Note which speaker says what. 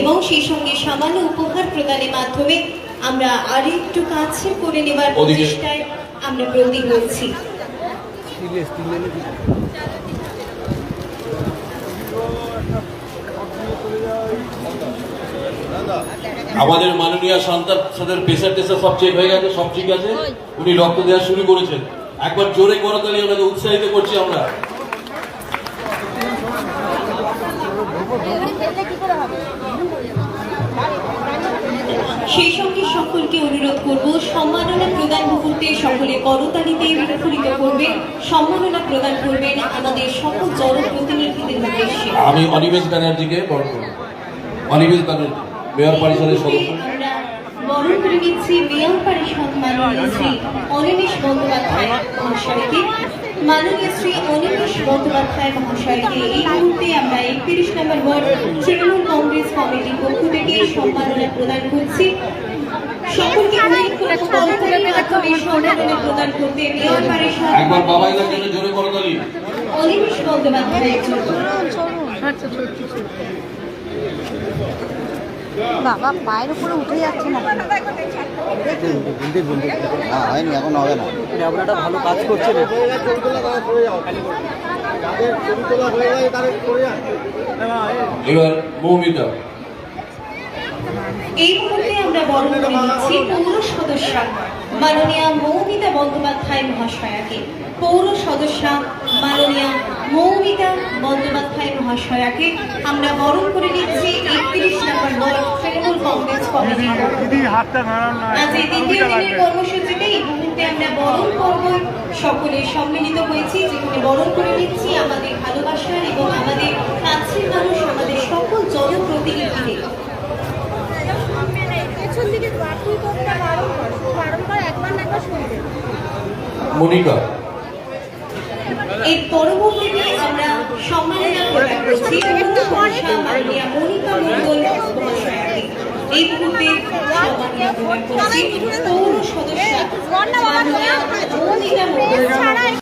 Speaker 1: এবং সেই সঙ্গে সামান্য উপহার প্রদানের মাধ্যমে আমরা আরেকটু কাছে করে নেবার। প্রচেষ্টায় আমরা ব্রতী হয়েছি।
Speaker 2: আমাদের মাননীয় সন্তান সাথে প্রেশার টেসার সব চেক হয়ে গেছে সব ঠিক আছে? উনি রক্ত দেওয়া শুরু করেছেন। একবার জোরে করতালি ওনাকে উৎসাহিত করছি আমরা।
Speaker 1: সেই সঙ্গে সকলকে অনুরোধ করব সম্মাননা প্রদান মুহূর্তে সকলে করতালিতে মুখরিত করবেন সম্মাননা প্রদান করবেন আমাদের সকল জনপ্রতিনিধিদের উদ্দেশ্যে।
Speaker 2: আমি অনিমেষ ব্যানার্জিকে বরণ করব। অনিমেষ ব্যানার্জি মেয়র পরিষদের সদস্য।
Speaker 1: বরণ করে নিচ্ছি মেয়র শ্রী অনিমেষ বন্দ্যোপাধ্যায় মহাশয়কে মাননীয় শ্রী অনিমেষ বন্দ্যোপাধ্যায় মহাশয়কে এই মুহূর্তে আমরা একত্রিশ নম্বর ওয়ার্ড তৃণমূল কংগ্রেস কমিটির পক্ষ থেকে সম্মাননা প্রদান করছি। সকলকে করব করতালির মাধ্যমে সম্মাননা প্রদান করতে মেয়র পরিষদ
Speaker 2: একবার বাবা জন্য জোরে করতালি
Speaker 1: অনিমেষ বন্দ্যোপাধ্যায়ের জন্য।
Speaker 3: বাবা পায়ের উপরে উঠে যাচ্ছে না।
Speaker 4: না হয়নি এখন হবে না।
Speaker 5: আপনারা ভালো কাজ করছেন।
Speaker 2: এবার মৌমিতা।
Speaker 1: এই মুহূর্তে আমরা বরণ নিচ্ছি পৌর সদস্যা মাননীয়া মৌমিতা বন্দ্যোপাধ্যায় মহাশয়াকে। পৌর সদস্যা মাননীয়া মৌমিতা বন্দ্যোপাধ্যায় মহাশয়াকে আমরা বরণ করে নিচ্ছি একত্রিশ নম্বর ওয়ার্ড তৃণমূল কংগ্রেস
Speaker 6: না
Speaker 1: আজ এই দ্বিতীয় দিনের কর্মসূচিতে এই মুহূর্তে আমরা বরণ পর্ব সকলে সম্মিলিত হয়েছি যেখানে বরণ করে নিচ্ছি আমাদের ভালোবাসার এবং আমাদের কাছের মানুষ আমাদের সকল জনপ্রতিনিধিদের
Speaker 3: পেছন দিকে তুই করতে বারংবার বারংবার একবার না একবার শুনবে
Speaker 2: মনিকা
Speaker 1: এর পরবর্তীতে আমরা সম্মাননা প্রদান করছি মাননীয়া মনিকা মন্ডল মহাশয়াকে। এই মুহূর্তে সম্মাননা প্রদান করছি পৌর সদস্য মাননীয়া মনিকা মণ্ডল।